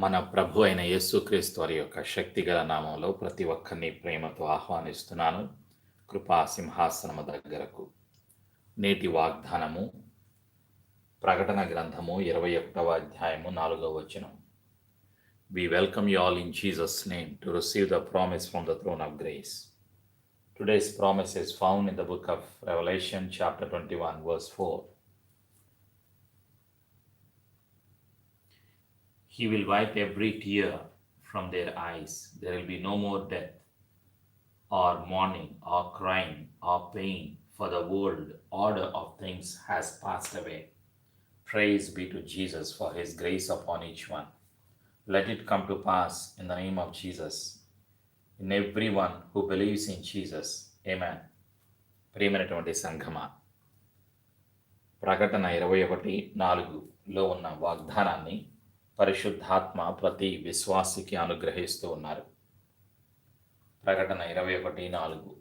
మన ప్రభు అయిన యేసుక్రీస్తు వారి యొక్క శక్తిగల నామంలో ప్రతి ఒక్కరిని ప్రేమతో ఆహ్వానిస్తున్నాను. కృపా సింహాసనము దగ్గరకు. నేటి వాగ్దానము ప్రకటన గ్రంథము ఇరవై ఒకటవ అధ్యాయము నాలుగవ వచనం. We welcome you all in Jesus name to receive the promise from the throne of grace today's promise is found in the book of revolution chapter twenty one verse four He will wipe every tear from their eyes. There will be no more death, or mourning, or crying, or pain, for the world order of things has passed away. Praise be to Jesus for his grace upon each one. Let it come to pass in the name of Jesus, in everyone who believes in Jesus. Amen. ప్రియమైనటువంటి సంఘమా ప్రకటన ఇరవై ఒకటి నాలుగులో ఉన్న వాగ్దానాన్ని పరిశుద్ధాత్మ ప్రతి విశ్వాసికి అనుగ్రహిస్తూ ఉన్నారు. ప్రకటన ఇరవై ఒకటి నాలుగు.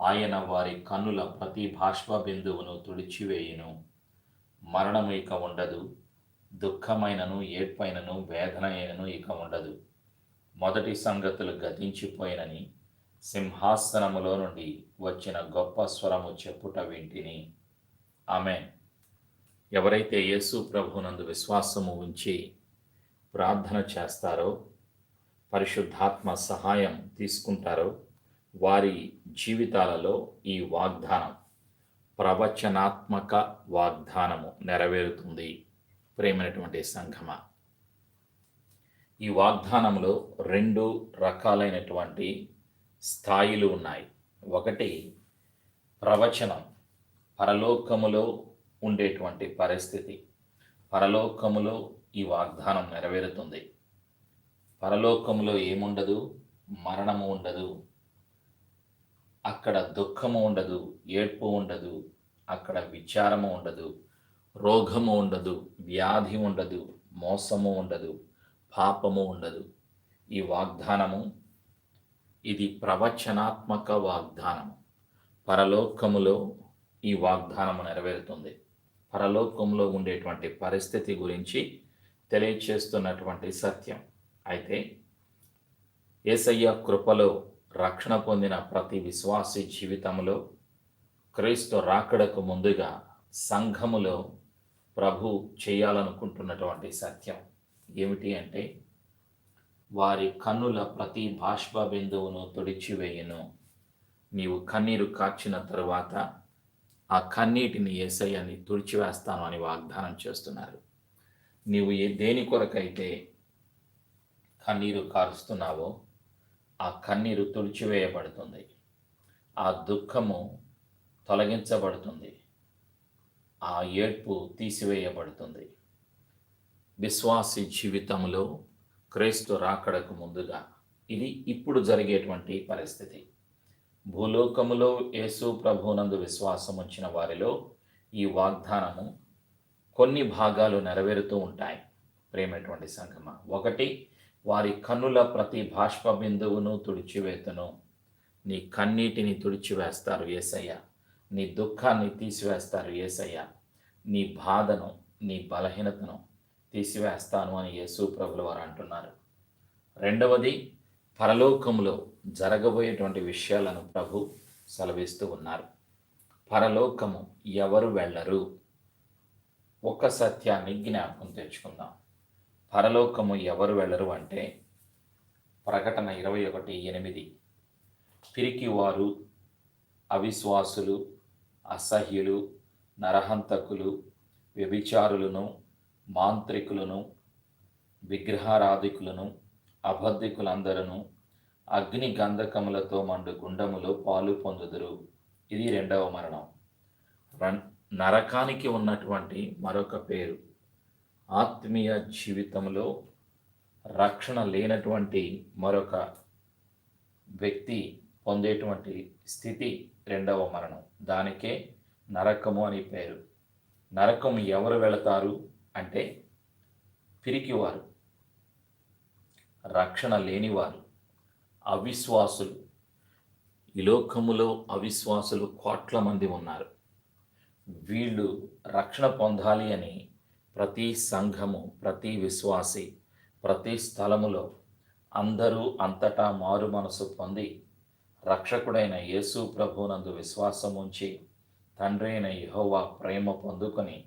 ఆయన వారి కన్నుల ప్రతి బాష్ప బిందువును తుడిచివేయును. మరణము ఇక ఉండదు. దుఃఖమైనను ఏడ్పైనను వేదన అయినను ఇక ఉండదు. మొదటి సంగతులు గతించిపోయినని సింహాసనములో నుండి వచ్చిన గొప్ప స్వరము చెప్పుట వింటిని. ఆమె ఎవరైతే యేసు ప్రభునందు విశ్వాసము ఉంచి ప్రార్థన చేస్తారో పరిశుద్ధాత్మ సహాయం తీసుకుంటారో వారి జీవితాలలో ఈ వాగ్దానం ప్రవచనాత్మక వాగ్దానము నెరవేరుతుంది. ప్రేమైనటువంటి సంఘమ ఈ వాగ్దానంలో రెండు రకాలైనటువంటి స్థాయిలు ఉన్నాయి. ఒకటి ప్రవచనం పరలోకములో ఉండేటువంటి పరిస్థితి. పరలోకములో ఈ వాగ్దానం నెరవేరుతుంది. పరలోకములో ఏముండదు? మరణము ఉండదు. అక్కడ దుఃఖము ఉండదు ఏడ్పు ఉండదు అక్కడ విచారము ఉండదు రోగము ఉండదు వ్యాధి ఉండదు మోసము ఉండదు పాపము ఉండదు. ఈ వాగ్దానము ఇది ప్రవచనాత్మక వాగ్దానము. పరలోకములో ఈ వాగ్దానము నెరవేరుతుంది. పరలోకంలో ఉండేటువంటి పరిస్థితి గురించి తెలియచేస్తున్నటువంటి సత్యం. అయితే ఏసయ్య కృపలో రక్షణ పొందిన ప్రతి విశ్వాసి జీవితంలో క్రీస్తు రాకడకు ముందుగా సంఘములో ప్రభు చేయాలనుకుంటున్నటువంటి సత్యం ఏమిటి అంటే వారి కన్నుల ప్రతి బాష్ప బిందువును తుడిచివేయును. నీవు కన్నీరు కార్చిన తరువాత ఆ కన్నీటిని ఏసయ్యని తుడిచివేస్తాను అని వాగ్దానం చేస్తున్నారు. నీవు ఏ దేని కొరకైతే కన్నీరు కారుస్తున్నావో ఆ కన్నీరు తుడిచివేయబడుతుంది. ఆ దుఃఖము తొలగించబడుతుంది. ఆ ఏడ్పు తీసివేయబడుతుంది. విశ్వాసి జీవితంలో క్రైస్తు రాకడకు ముందుగా ఇది ఇప్పుడు జరిగేటువంటి పరిస్థితి. భూలోకములో యేసు ప్రభునందు విశ్వాసం ఉంచిన వారిలో ఈ వాగ్దానము కొన్ని భాగాలు నెరవేరుతూ ఉంటాయి. ప్రేమటువంటి సంగమ ఒకటి వారి కన్నుల ప్రతి బాష్ప బిందువును తుడిచివేతను. నీ కన్నీటిని తుడిచివేస్తారు ఏసయ్య. నీ దుఃఖాన్ని తీసివేస్తారు ఏసయ్య. నీ బాధను నీ బలహీనతను తీసివేస్తాను అని యేసు ప్రభులు వారు అంటున్నారు. రెండవది పరలోకములో జరగబోయేటువంటి విషయాలను ప్రభు సెలవిస్తూ ఉన్నారు. పరలోకము ఎవరు వెళ్ళరు? ఒక సత్యాన్ని జ్ఞాపకం తెచ్చుకుందాం. పరలోకము ఎవరు వెళ్ళరు అంటే ప్రకటన ఇరవై ఒకటి ఎనిమిది. పిరికివారు అవిశ్వాసులు అసహ్యులు నరహంతకులు వ్యభిచారులను మాంత్రికులను విగ్రహారాధికులను అబద్ధికులందరూ అగ్ని గంధకములతో మండు గుండములో పాలు పొందుదురు. ఇది రెండవ మరణం. నరకానికి ఉన్నటువంటి మరొక పేరు. ఆత్మీయ జీవితంలో రక్షణ లేనటువంటి మరొక వ్యక్తి పొందేటువంటి స్థితి రెండవ మరణం. దానికే నరకము అని పేరు. నరకము ఎవరు వెళతారు అంటే పిరికివారు. రక్షణ లేనివారు. అవిశ్వాసులు. ఈ లోకములో అవిశ్వాసులు కోట్ల మంది ఉన్నారు. వీళ్ళు రక్షణ పొందాలి అని ప్రతి సంఘము ప్రతి విశ్వాసి ప్రతి స్థలములో అందరూ అంతటా మారు మనసు పొంది రక్షకుడైన యేసు ప్రభునందు విశ్వాసం ఉంచి తండ్రి అయిన యహోవా ప్రేమ పొందుకొని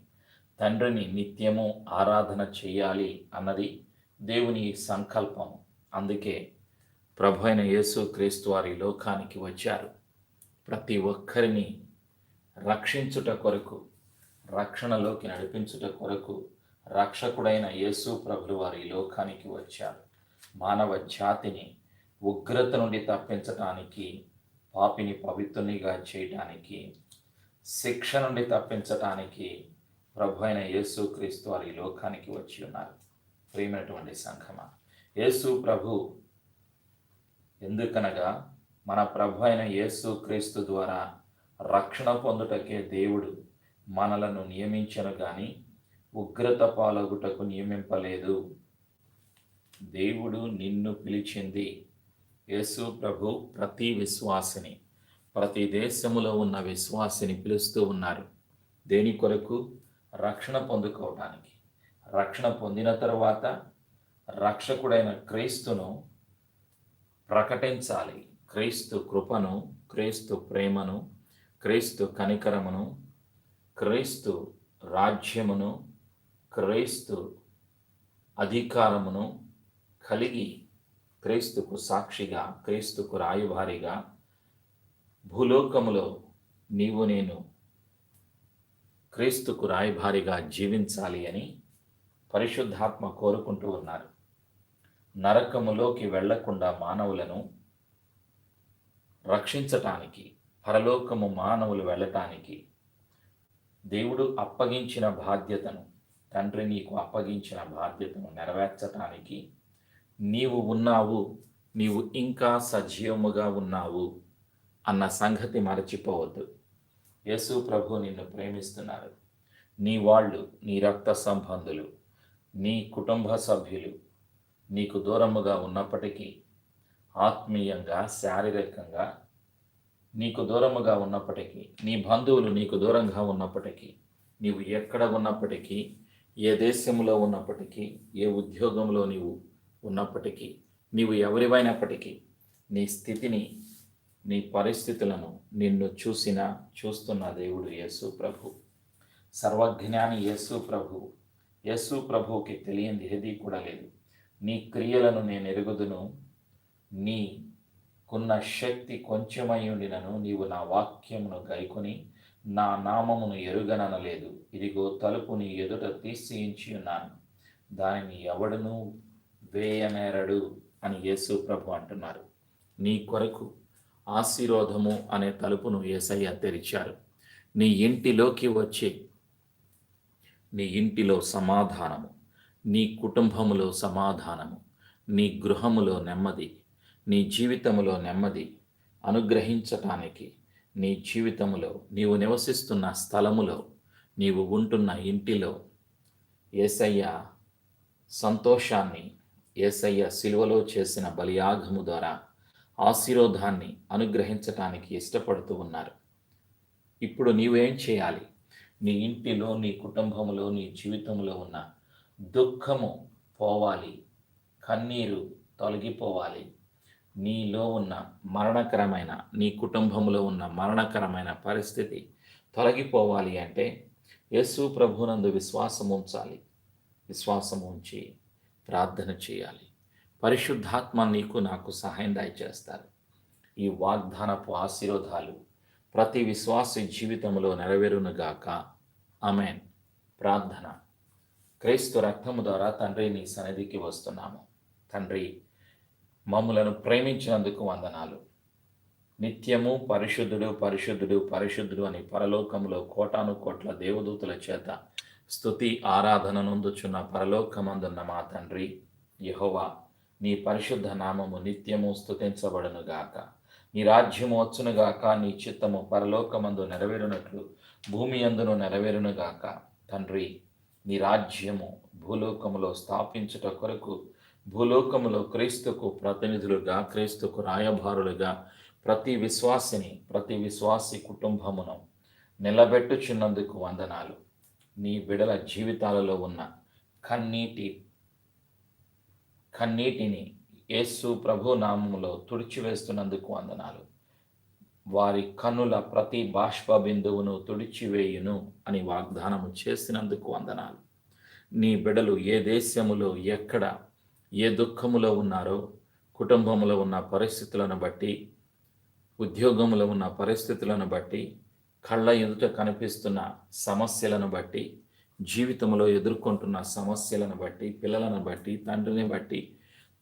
తండ్రిని నిత్యము ఆరాధన చేయాలి అన్నది దేవుని సంకల్పం. అందుకే ప్రభు అయిన యేసు క్రీస్తు వారి లోకానికి వచ్చారు. ప్రతి ఒక్కరిని రక్షించుట కొరకు రక్షణలోకి నడిపించుట కొరకు రక్షకుడైన యేసు ప్రభులు వారి లోకానికి వచ్చారు. మానవ జాతిని ఉగ్రత నుండి తప్పించటానికి పాపిని పవిత్రునిగా చేయటానికి శిక్ష నుండి తప్పించటానికి ప్రభు అయిన యేసు క్రీస్తు వారి లోకానికి వచ్చి ఉన్నారు. ప్రియమైనటువంటి సంఘమ యేసు ప్రభు ఎందుకనగా మన ప్రభు అయిన యేసు క్రీస్తు ద్వారా రక్షణ పొందుటకే దేవుడు మనలను నియమించను కానీ ఉగ్రత పాలగుటకు నియమింపలేదు. దేవుడు నిన్ను పిలిచింది యేసు ప్రభు ప్రతి విశ్వాసిని ప్రతి దేశములో ఉన్న విశ్వాసిని పిలుస్తూ ఉన్నారు. దేని కొరకు? రక్షణ పొందుకోవడానికి రక్షణ పొందిన తర్వాత రక్షకుడైన క్రీస్తును ప్రకటించాలి. క్రీస్తు కృపను క్రీస్తు ప్రేమను క్రీస్తు కనికరమును క్రీస్తు రాజ్యమును క్రీస్తు అధికారమును కలిగి క్రీస్తుకు సాక్షిగా క్రీస్తుకు రాయవారిగా భూలోకములో నీవు నేను క్రీస్తుకు రాయభారిగా జీవించాలి అని పరిశుద్ధాత్మ కోరుకుంటూ ఉన్నారు. నరకములోకి వెళ్ళకుండా మానవులను రక్షించటానికి పరలోకము మానవులు వెళ్ళటానికి దేవుడు అప్పగించిన బాధ్యతను తండ్రి నీకు అప్పగించిన బాధ్యతను నెరవేర్చటానికి నీవు ఉన్నావు నీవు ఇంకా సజీవముగా ఉన్నావు అన్న సంగతి మరచిపోవద్దు. యేసు ప్రభు నిన్ను ప్రేమిస్తున్నారు. నీ వాళ్ళు నీ రక్త సంబంధులు నీ కుటుంబ సభ్యులు నీకు దూరముగా ఉన్నప్పటికీ ఆత్మీయంగా శారీరకంగా నీకు దూరముగా ఉన్నప్పటికీ నీ బంధువులు నీకు దూరంగా ఉన్నప్పటికీ నీవు ఎక్కడ ఉన్నప్పటికీ ఏ దేశంలో ఉన్నప్పటికీ ఏ ఉద్యోగంలో నీవు ఉన్నప్పటికీ నీవు ఎవరివైనప్పటికీ నీ స్థితిని నీ పరిస్థితులను నిన్ను చూసిన చూస్తున్న దేవుడు యేసు ప్రభు. సర్వజ్ఞాని యేసు ప్రభు. యేసు ప్రభువుకి తెలియంది ఏది కూడా లేదు. నీ క్రియలను నేను ఎరుగుదును. నీకున్న శక్తి కొంచెమై ఉండినను. నీవు నా వాక్యమును గైకొని నా నామమును ఎరుగననలేదు ఇదిగో తలుపు నీ ఎదుట తీసియించి ఉన్నాను. దానిని ఎవడను వేయనేరడు అని యేసు ప్రభు అంటున్నారు. నీ కొరకు ఆశీర్వాదము అనే తలుపును ఏసయ్య తెరిచారు. నీ ఇంటిలోకి వచ్చే నీ ఇంటిలో సమాధానము. నీ కుటుంబములో సమాధానము నీ గృహములో నెమ్మది నీ జీవితములో నెమ్మది అనుగ్రహించటానికి నీ జీవితములో నీవు నివసిస్తున్న స్థలములో నీవు ఉంటున్న ఇంటిలో ఏసయ్య సంతోషాన్ని ఏసయ్య సిలువలో చేసిన బలియాగము ద్వారా ఆశీర్వాదాన్ని అనుగ్రహించటానికి ఇష్టపడుతూ ఉన్నారు. ఇప్పుడు నీవేం చేయాలి? నీ ఇంటిలో నీ కుటుంబంలో నీ జీవితంలో ఉన్న దుఃఖము పోవాలి కన్నీరు తొలగిపోవాలి. నీలో ఉన్న మరణకరమైన నీ కుటుంబంలో ఉన్న మరణకరమైన పరిస్థితి తొలగిపోవాలి అంటే యేసు ప్రభునందు విశ్వాసం ఉంచాలి. విశ్వాసం ఉంచి ప్రార్థన చేయాలి. పరిశుద్ధాత్మ నీకు నాకు సహాయం దయచేస్తారు. ఈ వాగ్దానపు ఆశీర్వాదాలు ప్రతి విశ్వాస జీవితంలో నెరవేరునుగాక. అమెన్ ప్రార్థన. క్రీస్తు రక్తము ద్వారా తండ్రి నీ సన్నిధికి వస్తున్నాము. తండ్రి మమ్ములను ప్రేమించినందుకు వందనాలు. నిత్యము పరిశుద్ధుడు పరిశుద్ధుడు పరిశుద్ధుడు అని పరలోకములో కోటాను కోట్ల దేవదూతుల చేత స్థుతి ఆరాధన నొందుచున్న పరలోకమందున్న మా తండ్రి యహోవా నీ పరిశుద్ధ నామము నిత్యము స్థుతించబడునుగాక నీ రాజ్యము వచ్చునుగాక నీ చిత్తము పరలోకమందు నెరవేరునట్లు భూమి అందును నెరవేరునుగాక తండ్రి నీ రాజ్యము భూలోకములో స్థాపించుట కొరకు భూలోకములో క్రీస్తుకు ప్రతినిధులుగా క్రీస్తుకు రాయభారులుగా ప్రతి విశ్వాసిని ప్రతి విశ్వాసి కుటుంబమును నిలబెట్టుచున్నందుకు వందనాలు. నీ బిడల జీవితాలలో ఉన్న కన్నీటి కన్నీటిని యేసు ప్రభు నామములో తుడిచివేస్తున్నందుకు వందనాలు. వారి కన్నుల ప్రతి బాష్ప బిందువును తుడిచివేయును అని వాగ్దానము చేసినందుకు వందనాలు. నీ బిడలు ఏ దేశములో ఎక్కడ ఏ దుఃఖములో ఉన్నారో కుటుంబంలో ఉన్న పరిస్థితులను బట్టి ఉద్యోగంలో ఉన్న పరిస్థితులను బట్టి కళ్ళ ఎదుట కనిపిస్తున్న సమస్యలను బట్టి జీవితంలో ఎదుర్కొంటున్న సమస్యలను బట్టి పిల్లలను బట్టి తండ్రిని బట్టి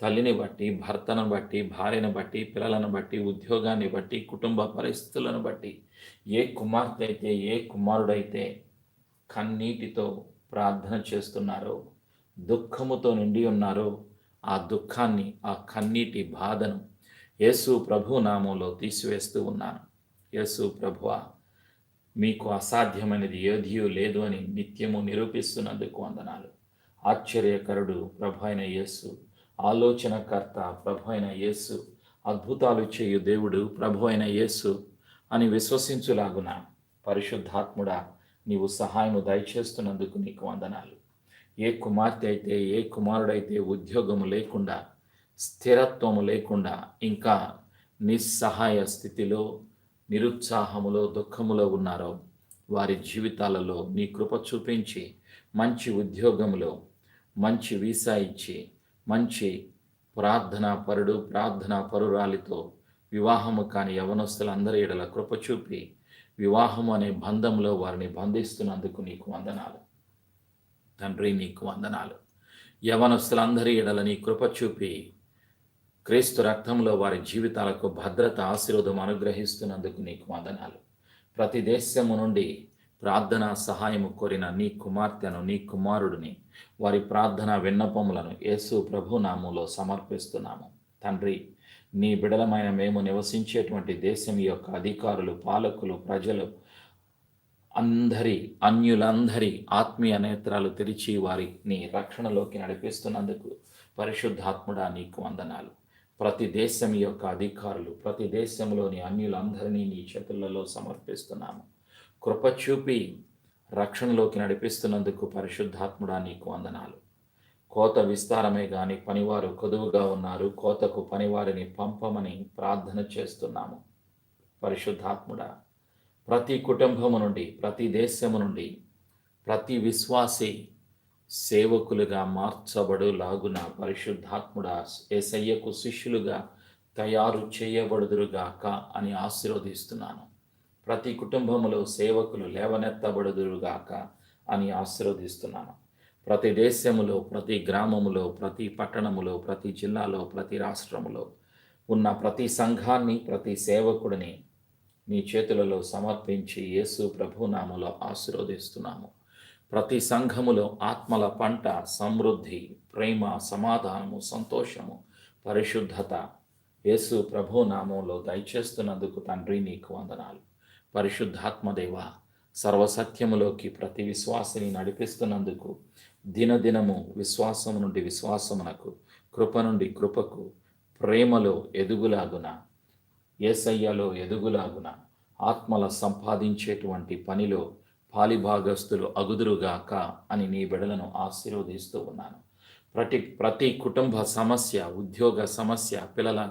తల్లిని బట్టి భర్తను బట్టి భార్యను బట్టి పిల్లలను బట్టి ఉద్యోగాన్ని బట్టి కుటుంబ పరిస్థితులను బట్టి ఏ కుమార్తె అయితే ఏ కుమారుడైతే కన్నీటితో ప్రార్థన చేస్తున్నారో దుఃఖముతో నిండి ఉన్నారో ఆ దుఃఖాన్ని ఆ కన్నీటి బాధను యేసు ప్రభు నామంలో తీసివేస్తూ ఉన్నాను. యేసు ప్రభువ మీకు అసాధ్యమైనది ఏదియూ లేదు అని నిత్యము నిరూపిస్తున్నందుకు వందనాలు. ఆశ్చర్యకరుడు ప్రభు అయిన యేసు ఆలోచనకర్త ప్రభు అయిన యేసు. అద్భుతాలు చేయు దేవుడు ప్రభు అయిన యేసు అని విశ్వసించులాగున పరిశుద్ధాత్ముడా నీవు సహాయము దయచేస్తున్నందుకు నీకు వందనాలు. ఏ కుమార్తె అయితే ఏ కుమారుడైతే ఉద్యోగము లేకుండా స్థిరత్వము లేకుండా ఇంకా నిస్సహాయ స్థితిలో నిరుత్సాహములో దుఃఖములో ఉన్నారో వారి జీవితాలలో నీ కృప చూపించి మంచి ఉద్యోగములో మంచి వీసా ఇచ్చి మంచి ప్రార్థనా పరుడు ప్రార్థనా పరురాలితో వివాహము కాని యవనస్తులందరి ఎడల కృప చూపి వివాహము అనే బంధంలో వారిని బంధిస్తున్నందుకు నీకు వందనాలు. తండ్రి నీకు వందనాలు. యవనస్తులందరి ఎడల నీ కృప చూపి క్రీస్తు రక్తంలో వారి జీవితాలకు భద్రత ఆశీర్వదం అనుగ్రహిస్తున్నందుకు నీకు వందనాలు. ప్రతి దేశము నుండి ప్రార్థన సహాయము కోరిన నీ కుమార్తెను నీ కుమారుడిని వారి ప్రార్థన విన్నపములను యేసు ప్రభు నామంలో సమర్పిస్తున్నాము. తండ్రి నీ బిడలమైన మేము నివసించేటువంటి దేశం యొక్క అధికారులు పాలకులు ప్రజలు అందరి అన్యులందరి ఆత్మీయ నేత్రాలు తెరిచి వారిని రక్షణలోకి నడిపిస్తున్నందుకు పరిశుద్ధాత్ముడా నీకు వందనాలు. ప్రతి దేశం యొక్క అధికారులు ప్రతి దేశంలోని అన్యులందరినీ నీ చేతులలో సమర్పిస్తున్నాము. కృప చూపి రక్షణలోకి నడిపిస్తున్నందుకు పరిశుద్ధాత్ముడా నీకు వందనాలు. కోత విస్తారమే గాని పనివారు కొదువుగా ఉన్నారు. కోతకు పనివారిని పంపమని ప్రార్థన చేస్తున్నాము. పరిశుద్ధాత్ముడా ప్రతి కుటుంబము నుండి ప్రతి దేశము నుండి ప్రతి విశ్వాసి సేవకులుగా మార్చబడు లాగున పరిశుద్ధాత్ముడా ఏసయ్యకు శిష్యులుగా తయారు చేయబడుదురుగాక అని ఆశీర్వదిస్తున్నాను. ప్రతి కుటుంబములో సేవకులు లేవనెత్తబడుదురుగాక అని ఆశీర్వదిస్తున్నాను. ప్రతి దేశములో ప్రతి గ్రామములో ప్రతి పట్టణములో ప్రతి జిల్లాలో ప్రతి రాష్ట్రములో ఉన్న ప్రతి సంఘాన్ని ప్రతి సేవకుడిని మీ చేతులలో సమర్పించి యేసు ప్రభునామలో ఆశీర్వదిస్తున్నాము. ప్రతి సంఘములో ఆత్మల పంట సమృద్ధి ప్రేమ సమాధానము సంతోషము పరిశుద్ధత యేసు ప్రభు నామంలో దయచేస్తున్నందుకు తండ్రి నీకు వందనాలు. పరిశుద్ధాత్మదేవ సర్వసత్యములోకి ప్రతి విశ్వాసిని నడిపిస్తున్నందుకు దినదినము విశ్వాసము నుండి విశ్వాసమునకు కృప నుండి కృపకు ప్రేమలో ఎదుగులాగున ఏసయ్యలో ఎదుగులాగున ఆత్మల సంపాదించేటువంటి పనిలో పాలిభాగస్తులు అగుదురుగాక అని నీ బిడలను ఆశీర్వదిస్తూ ఉన్నాను. ప్రతి ప్రతి కుటుంబ సమస్య ఉద్యోగ సమస్య పిల్లల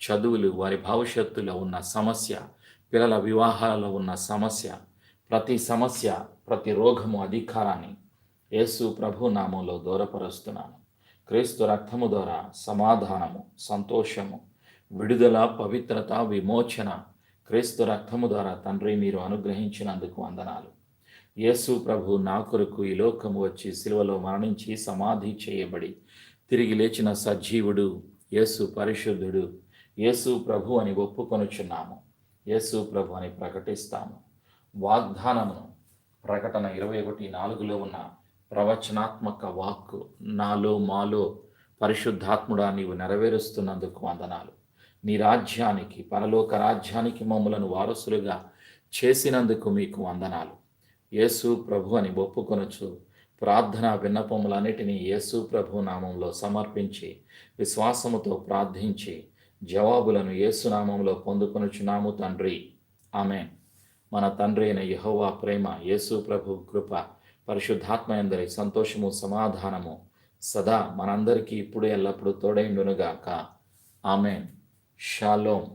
చదువులు వారి భవిష్యత్తులో ఉన్న సమస్య పిల్లల వివాహాలలో ఉన్న సమస్య ప్రతి సమస్య ప్రతి రోగము అధికారాన్ని యేసు ప్రభు నామంలో దూరపరుస్తున్నాను. క్రీస్తు రక్తము ద్వారా సమాధానము సంతోషము విడుదల పవిత్రత విమోచన క్రీస్తు రక్తము ద్వారా తండ్రి మీరు అనుగ్రహించినందుకు వందనాలు. యేసు ప్రభు నా కొరకు ఈ లోకము వచ్చి సిలువలో మరణించి సమాధి చేయబడి తిరిగి లేచిన సజీవుడు యేసు పరిశుద్ధుడు యేసు ప్రభు అని ఒప్పుకొనుచున్నాము. యేసు ప్రభు అని ప్రకటిస్తాము. వాగ్దానమును ప్రకటన ఇరవై ఒకటి నాలుగులో ఉన్న ప్రవచనాత్మక వాక్కు నాలో మాలో పరిశుద్ధాత్ముడా నీవు నెరవేరుస్తున్నందుకు వందనాలు. నీ రాజ్యానికి పరలోక రాజ్యానికి మమ్మలను వారసులుగా చేసినందుకు మీకు వందనాలు. యేసు ప్రభు అని ఒప్పుకొనొచ్చు ప్రార్థన విన్నపములన్నిటినీ యేసు ప్రభు నామంలో సమర్పించి విశ్వాసముతో ప్రార్థించి జవాబులను యేసు నామంలో పొందుకొనుచున్నాము తండ్రి. ఆమె మన తండ్రి అయిన యహోవా ప్రేమ యేసు ప్రభు కృప పరిశుద్ధాత్మ ఎందరి సంతోషము సమాధానము సదా మనందరికీ ఇప్పుడు ఎల్లప్పుడూ తోడైండునుగాక. ఆమె షాలోమ్